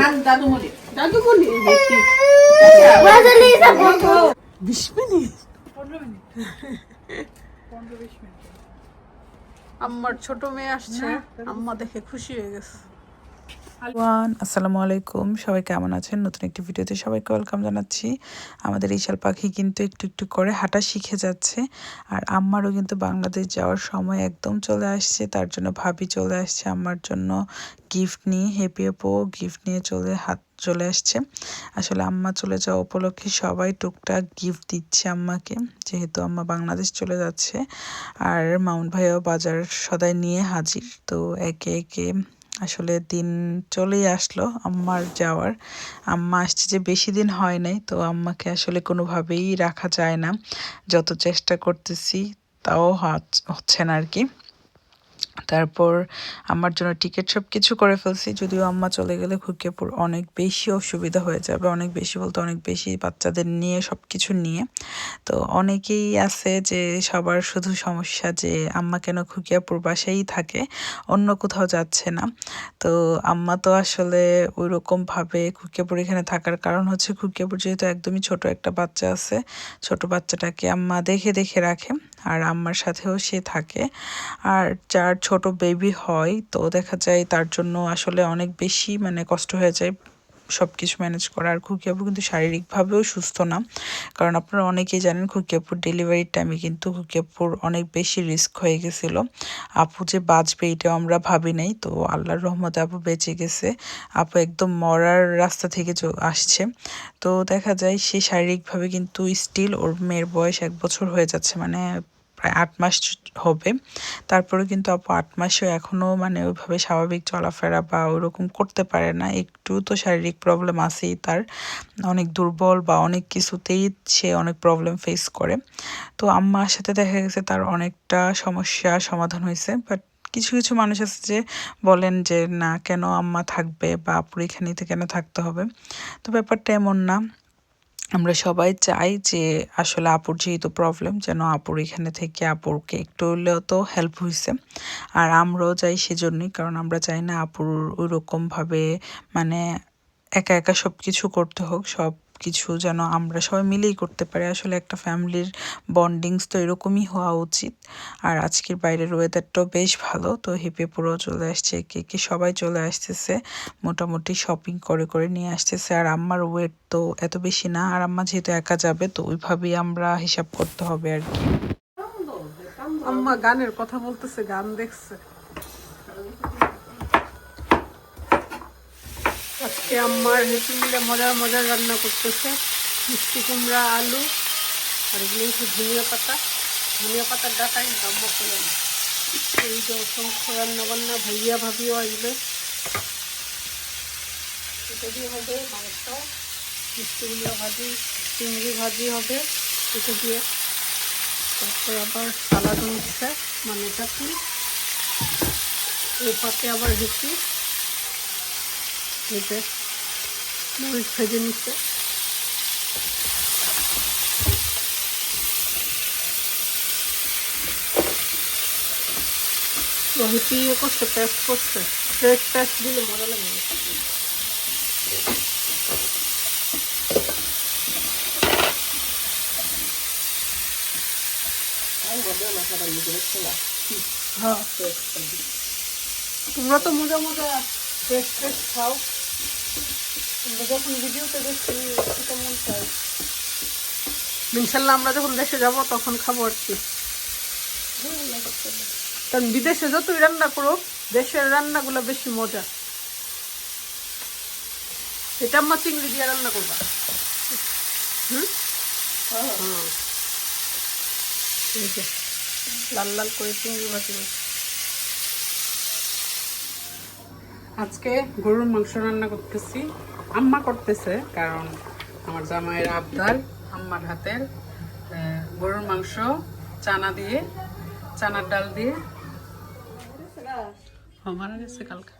নাম দাদুমণি। দাদুমণি বিশ মিনিট? আম্মার ছোট মেয়ে আসছে। আম্মা দেখে খুশি হয়ে গেছে। ওয়ান আসসালামু আলাইকুম। সবাই কেমন আছেন? নতুন একটি ভিডিওতে সবাইকে ওয়েলকাম জানাচ্ছি। আমাদের ইশাল পাখি কিন্তু একটু একটু করে হাঁটা শিখে যাচ্ছে আর আম্মারও কিন্তু বাংলাদেশ যাওয়ার সময় একদম চলে আসছে। তার জন্য ভাবি চলে আসছে আম্মার জন্য গিফট নিয়ে, হেপি গিফট নিয়ে চলে, হাত চলে আসছে। আসলে আম্মা চলে যাওয়া উপলক্ষে সবাই টুকটাক গিফট দিচ্ছে আম্মাকে, যেহেতু আম্মা বাংলাদেশ চলে যাচ্ছে। আর মাউন্ট ভাইও বাজার সদাই নিয়ে হাজির। তো একে একে আসলে দিন চলেই আসলো আম্মার যাওয়ার। আম্মা আসছে যে বেশি দিন হয় নাই, তো আম্মাকে আসলে কোনোভাবেই রাখা যায় না। যত চেষ্টা করতেছি, তাও হচ্ছে না আর কি। তারপর আমার জন্য টিকিট সব কিছু করে ফেলছি, যদিও আম্মা চলে গেলে খুকিয়াপুর অনেক বেশি অসুবিধা হয়ে যাবে, অনেক বেশি বলতে অনেক বেশি বাচ্চাদের নিয়ে সব কিছু নিয়ে। তো অনেকেই আছে যে সবার শুধু সমস্যা যে আম্মা কেন খুকিয়াপুর বাসায়ই থাকে, অন্য কোথাও যাচ্ছে না। তো আম্মা তো আসলে ওই রকমভাবে খুকিয়াপুর এখানে থাকার কারণ হচ্ছে খুকিয়াপুর যেহেতু একদমই ছোট একটা বাচ্চা আছে, ছোট বাচ্চাটাকে আম্মা দেখে দেখে রাখে, আর আম্মার সাথেও সে থাকে। আর যার ছোট বেবি হয়, তো দেখা যায় তার জন্য আসলে অনেক বেশি মানে কষ্ট হয়ে যায় সব কিছু ম্যানেজ করা আর খুকিয়াপুর কিন্তু শারীরিকভাবেও সুস্থ না, কারণ আপনারা অনেকেই জানেন খুকিয়াপুর ডেলিভারির টাইমে কিন্তু খুকিয়াপুর অনেক বেশি রিস্ক হয়ে গেছিল। আপু যে বাঁচবে এটাও আমরা ভাবি নাই, তো আল্লাহর রহমতে আপু বেঁচে গেছে। আপু একদম মরার রাস্তা থেকে আসছে। তো দেখা যায় সে শারীরিকভাবে কিন্তু স্টিল ওর মেয়ের বয়স এক বছর হয়ে যাচ্ছে মানে প্রায় আট মাস হবে। তারপরে কিন্তু আপু আট মাসেও এখনও মানে ওইভাবে স্বাভাবিক চলাফেরা বা ওরকম করতে পারে না। একটু তো শারীরিক প্রবলেম আছেই তার। অনেক দুর্বল বা অনেক কিছুতেই সে অনেক প্রবলেম ফেস করে। তো আম্মার সাথে দেখা গেছে তার অনেকটা সমস্যা সমাধান হয়েছে। বাট কিছু কিছু মানুষ আছে যে বলেন যে, না, কেন আম্মা থাকবে বা আপুর এখানেই কেন থাকতে হবে? তো ব্যাপারটা এমন না। আমরা সবাই চাই যে আসলে আপুর যেহেতু প্রবলেম যেন আপুর এখানে থেকে আপুরকে একটু হলেও তো হেল্প হয়েছে আর আমরাও চাই সেজন্যই, কারণ আমরা চাই না আপুর ওইরকমভাবে মানে একা একা সব কিছু করতে হোক, সব কিছু যেন আমরা সবাই মিলেই করতে পারি। আসলে একটা ফ্যামিলির বন্ডিংস তো এরকমই হওয়া উচিত। আর আজকের বাইরের ওয়েদারটাও বেশ ভালো। তো হেপে পুরো চলে আসছে, কে কে সবাই চলে আসতেছে। মোটামুটি শপিং করে করে নিয়ে আসতেছে। আর আম্মার ওয়েট তো এত বেশি না। আর আম্মা যেহেতু একা যাবে, তো ওইভাবেই আমরা হিসাব করতে হবে আর কি। আম্মা গানের কথা বলতেছে, গান দেখছে। আজকে আম্মার হেঁটে মিলে মজার মজার রান্না করতেছে। মিষ্টি কুমড়া, আলু, আর এগুলো হচ্ছে ধনিয়া পাতা। ধনিয়া পাতার ডাটাই আম্মা করলাম এই যে অসংখ্য রান্না বান্না ভাইয়া ভাবিও আসবে। এটা দিয়ে হবে মাংস মিষ্টি কুমড়া ভাজি, চিংড়ি ভাজি হবে। এটা দিয়ে তারপর আবার সালাদ হচ্ছে মানে চাটনি। এই পাতে আবার হেঁচি এই মরিচ ভেজে নিচ্ছে হেঁচি ইয়ে করছে? পেস্ট করছে। ফ্রেশ পেস্ট দিলে মজা লাগে হ্যাঁ তোমরা তো মজা মজা ফ্রেশ ফ্রেশ খাও। যখন ভিডিওতে দেখছি সেটা মন চাই? ইনশাল্লাহ আমরা যখন দেশে যাব তখন খাব আর কি। কারণ বিদেশে যতই রান্না করো দেশের রান্নাগুলো বেশি মজা। এটা আম্মা চিংড়ি দিয়ে রান্না করবা? হুম? হুম। এই যে, লাল লাল করে চিংড়ি ভাজি আজকে গরুর মাংস রান্না করতেছি। আম্মা করতেছে কারণ আমার জামাইয়ের আবদার আম্মার হাতের গরুর মাংস চানা দিয়ে চানার ডাল দিয়ে। মারা গেছে কালকে।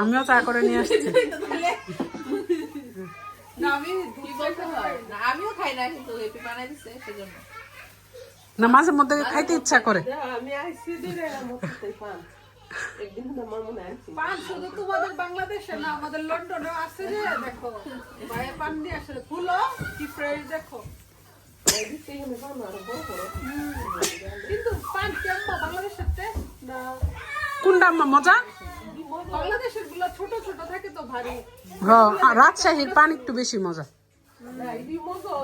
আমিও চা করে নিয়ে আসছি। না আমি কি বলতে না আমিও খাই না কিন্তু বানাই দিছে সেজন্য। না মাঝে মধ্যে খাইতে ইচ্ছা করে। আমি আইসি দিলে পান। একদিন আমার মনে আনছি পান শুধু তোমাদের বাংলাদেশে না আমাদের লন্ডনে আছে যে দেখো। পান আসলে ফুলো কি ফ্রেশ দেখো। কিন্তু পান কেমন বাংলাদেশের চেয়ে? না। কোনটা মজা? বাংলাদেশেরগুলো ছোট ছোট থাকে তো ভারী। হ্যাঁ রাজশাহীর পান একটু বেশি মজা। মজা।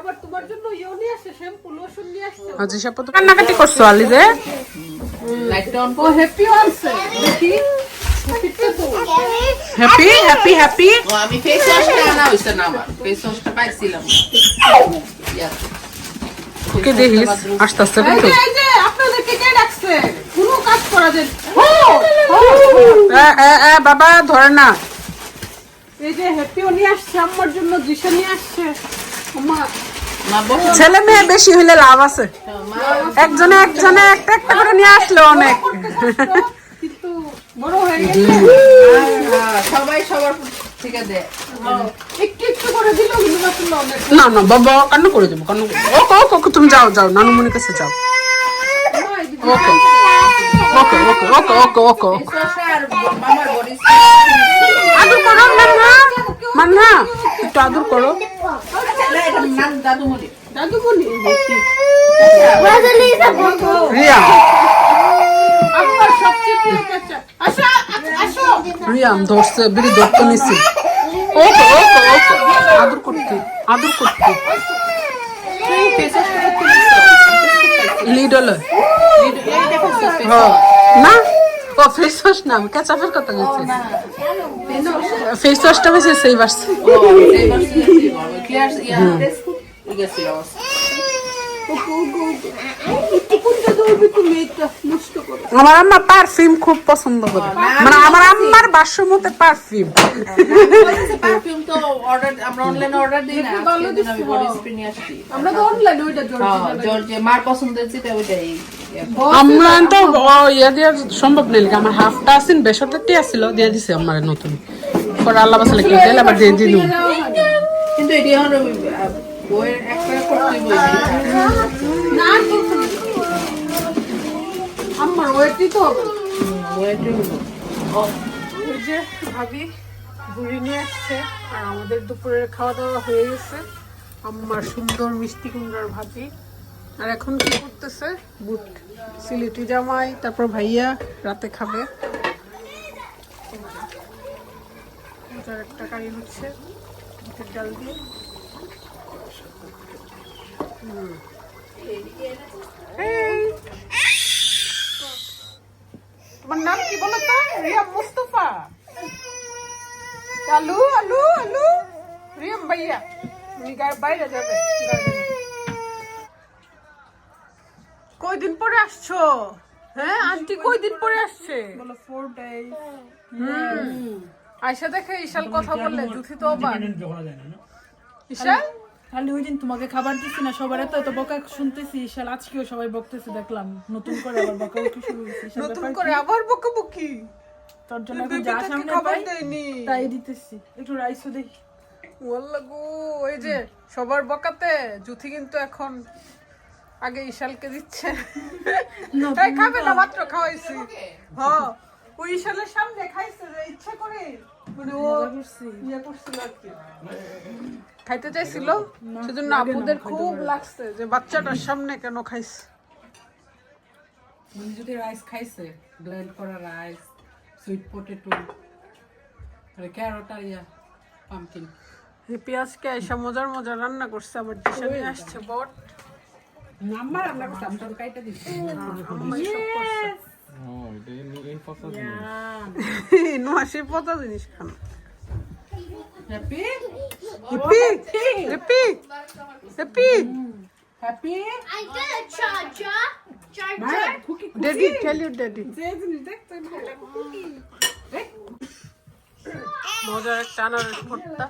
আবার তোমার জন্য ইয়ে নিয়ে আসছে শ্যাম্পু লোশন নিয়ে আসছে। যেসব তো কান্নাকাটি করছ আলি যে। লাইটটা অন হ্যাপিও আছে দেখি হ্যাপি হ্যাপি হ্যাপি ও আমি ফেস ওয়াশটা আনা হইছে না আমার ফেস ওয়াশটা পাইছিলাম। ওকে দেখিস আস্তে আস্তে এই কিন্তু যে, এই যে, আপনাদেরকে কে ডাকছে? কোনো কাজ করা যায় ও, ও, এ, এ, এ, বাবা ধরে না। এই যে হ্যাপিও নিয়ে আসছে আমার জন্য দিশা নিয়ে আসছে। বসো ছেলে মেয়ে বেশি হইলে লাভ আছে। একজনে একজনে একটা একটা করে নিয়ে আসলে অনেক। করতে কষ্ট, কিন্তু বড় গেলে সবাই সবার থেকে দে একটু একটু করে দিল কিন্তু মাত্র অনেক। না না বাবা কান্না করে দেবো কান্না ওকে ওকে ওকে তুমি যাও যাও নানুমনির কাছে যাও। ওকে ওকে ওকে ওকে ওকে ওকে বডি আদর করো মান্না। মান্না একটু আদর করো। রিয়াম ধরছে বিড়ি ধরতে নিছি। ওকে ওকে ওকে আদর করতে আদর করতে। লিডল। দেখো হ্যাঁ না? ও ফেস ওয়াশ না কেচাপের কথা বলছি ফেস ওয়াশটা বেশি সেই বাসছে ক্লিয়ার ইয়া আমার আম্মা পারফিউম খুব পছন্দ করে। মানে আমার আম্মার বাসর মতে পারফিউম পারফিউম তো অর্ডার আমরা অনলাইনে অর্ডার দিই না আমি বডি স্প্রে নিয়ে আসছি। আমরা তো অনলাইনে ওইটা হ্যাঁ জর্জি জর্জে মার পছন্দের যেটা ওইটাই। আমরা তো ইয়া দেওয়া সম্ভব নেই আমার হাফটা আছেন বেসরকারি আসছিল দিয়ে দিছে আমার নতুন। পরে আল্লাহ বাসালে কি দিলে আবার দিয়ে দিলুম কিন্তু এটি আমার ওই, বইয়ের একটা করতে বই না আমার ওয়েটই তো। বইয়ের ওই যে ভাবি ঘুরে নিয়ে আসছে আর আমাদের দুপুরের খাওয়া দাওয়া হয়ে গেছে। আমার সুন্দর মিষ্টি কুমড়ার ভাজি। আর এখন কি করতেছে? বুট সিলেটি জামাই তারপর ভাইয়া রাতে খাবে। একটা কারি হচ্ছে। বুটের ডাল দিয়ে। তোমার নাম কি বলো তো? রিয়াম মুস্তফা। আলু আলু আলু। রিয়াম ভাইয়া বাইরে যাবে। কয়দিন পরে আসছো? হ্যাঁ আন্টি কয়দিন পরে আসছে? বলো ফোর ডেজ হুম। আয়সা দেখে ইশাল কথা বললে জুথি তো অবাক ইশাল খালি ওই দিন তোমাকে খাবার দিছি না সবার এত এত বকা শুনতেছি শাল আজকেও সবাই বকতেছে দেখলাম। নতুন করে আবার বকা উঠে শুরু হয়েছে নতুন করে আবার বকাবকি? তোর জন্য এখন যা সামনে পাই তাই দিতেছি। একটু রাইসও দেখি ওয়াল্লা গো এই যে সবার বকাতে জুথি কিন্তু এখন আগে ঈশালকে দিচ্ছে। এই খাবে না মাত্র খাওয়াইছি। হ্যাঁ। সামনে খাইছে যে ইচ্ছা করে। মানে ও ইয়ে করছিল আর কি। খাইতে চাইছিল? সেজন্য আপুদের খুব লাগছে যে বাচ্চাটার সামনে কেন খাইছে? উনি যদি রাইস খাইছে ব্লেন্ড করা রাইস সুইট পটেটো ক্যারট আর ইয়া পামকিন এই পেঁয়াজকে এসে মজার মজার রান্না করছে আবার দিশা নিয়ে আসছে বট। আমার রান্না করতে আমি তোর কাইটা দিচ্ছি আম্মাই সব করছে নুয়াশির পচা জিনিস। খান। হ্যাপি রিপি রিপি রিপি happy I got a charger. Charger. Cookie daddy tell you daddy যে জিনিস দেখতে মজার একটা আনারস ভর্তা।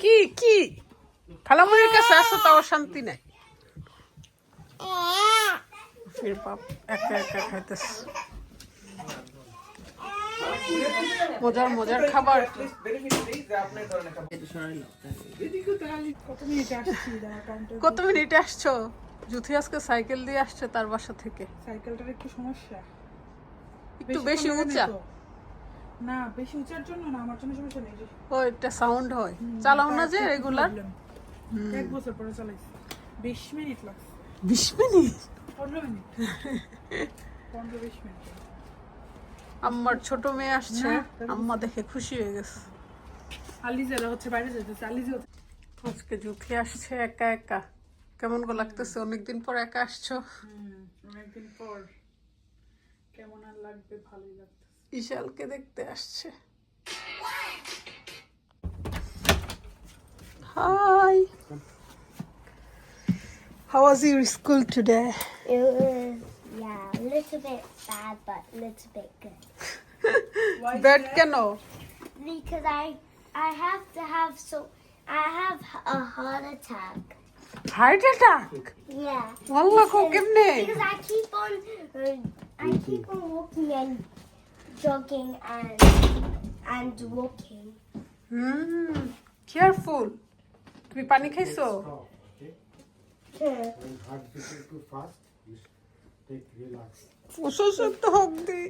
কি কি? খালামুড়ির কাছে আসো তাও শান্তি নাই? ফির বাপ একা একা খাইতেছে। মজার মজার খাবার। কত মিনিটে আসছি? জুথি আজকে সাইকেল দিয়ে আসছে তার বাসা থেকে। সাইকেলটার একটু সমস্যা। একটু বেশি উঁচা? না বেশি উঁচার জন্য না আমার জন্য সমস্যা নেই। ও এটা সাউন্ড হয়। চালাও না যে রেগুলার এক বছর পরে চালাইছি। বিশ মিনিট লাগছে। বিশ মিনিট? পনেরো মিনিট। পনেরো বিশ মিনিট। আম্মার ছোট মেয়ে আসছে। আম্মা দেখে খুশি হয়ে গেছে। আলিজারা হচ্ছে বাইরে যেতেছে আলিজা আজকে জুথি আসছে একা একা। কেমন গো লাগতেছে? অনেকদিন পর একা আসছো? অনেকদিন পর। কেমন আর লাগবে ভালোই লাগতেছে। ইশালকে দেখতে আসছে। Hi. How was your school today? It was, yeah, a little bit bad, but a little bit good. That কেন Because I I have to have so I have a heart attack. Heart attack? Yeah. Allah কো কেমনে Because I keep on uh, I keep on walking and jogging and and walking. Hmm. Careful. তুমি পানি খাইছো Stop, okay? When heart beats too fast, you take relax. ওষুধ তো হোক দি